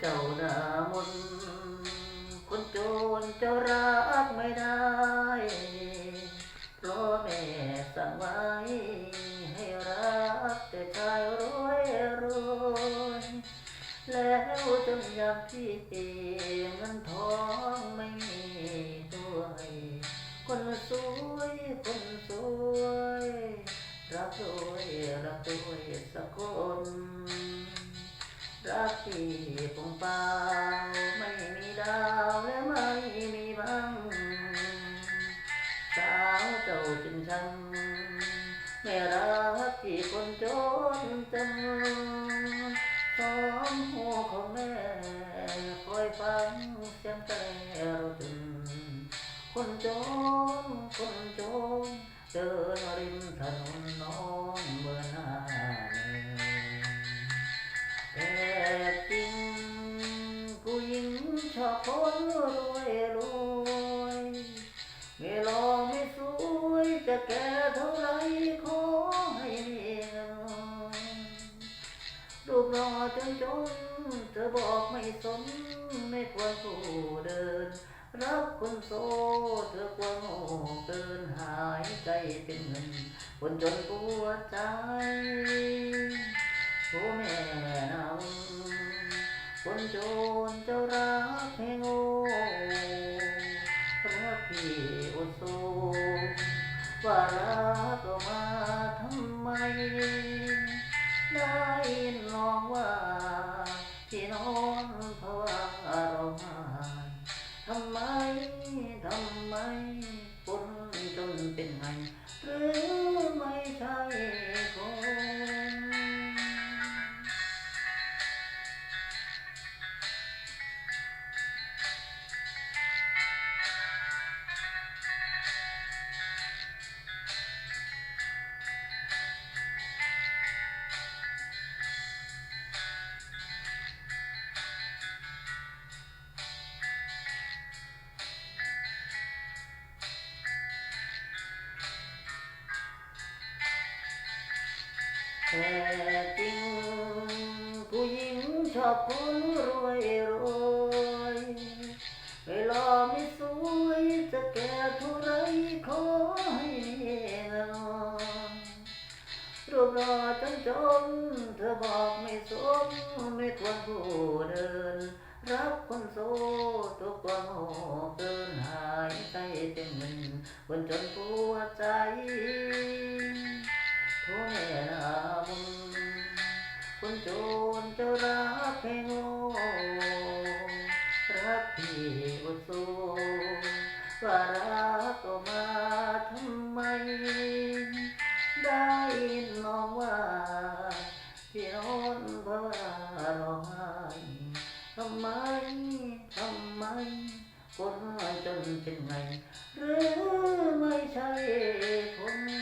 เจ้าหน้ามนคนโจรเจ้ารักไม่ได้ เพราะแม่สั่งไว้ ให้รักแต่ชายรวยรวยแล้วจนยามที่เงินทองไม่มีด้วยคนสวยคนสวยรักด้วยรักด้วยสักคน รักที่ปงเปล่าไม่มีดาวและไม่มีบังสาวเจ้าจึงชังไม่รักที่คนจนจังสองหัวของแม่คอยฟังเสียงแต่เราจึงคนจนคนจนเดินริมถนนน้อง ชอบคนรวยรวยไม่หล่อไม่สวยจะแก่เท่าไรขอให้มีเงินรูปหล่อจนจนเธอบอกไม่สนไม่ควรผู้เดิน รักคนโซเธอควรโง่เกินหายใจเป็นเงินคนจนปวดใจโอ้แม่นำ คนโจรเจ้ารักให้โง่รักพี่อุโซว่ารักก็มาทำไม ได้ยินน้องว่าที่นอนเพราะว่าเราหายทำไม ทำไมคนจนเป็นไงหรือไม่ใช่คน อบคนรวยรวยไม่หล่อไม่สวยจะแก่เท่าไรขอให้เงินรูปหล่อจนจนเธอบอกไม่สมไม่ควรผู้เดิน รักคนโซตัวกว่าโง่เกินหายใจเต็มเงินคนจนปวดใจ คนจนเจ้ารักแค่งรักที่อุดสูว่ารักก็มาทำไม ได้น้องว่าพี่นอนเพาะวารองไห้ทำไม ทำไม คนจนเป็นไง หรือไม่ใช่คน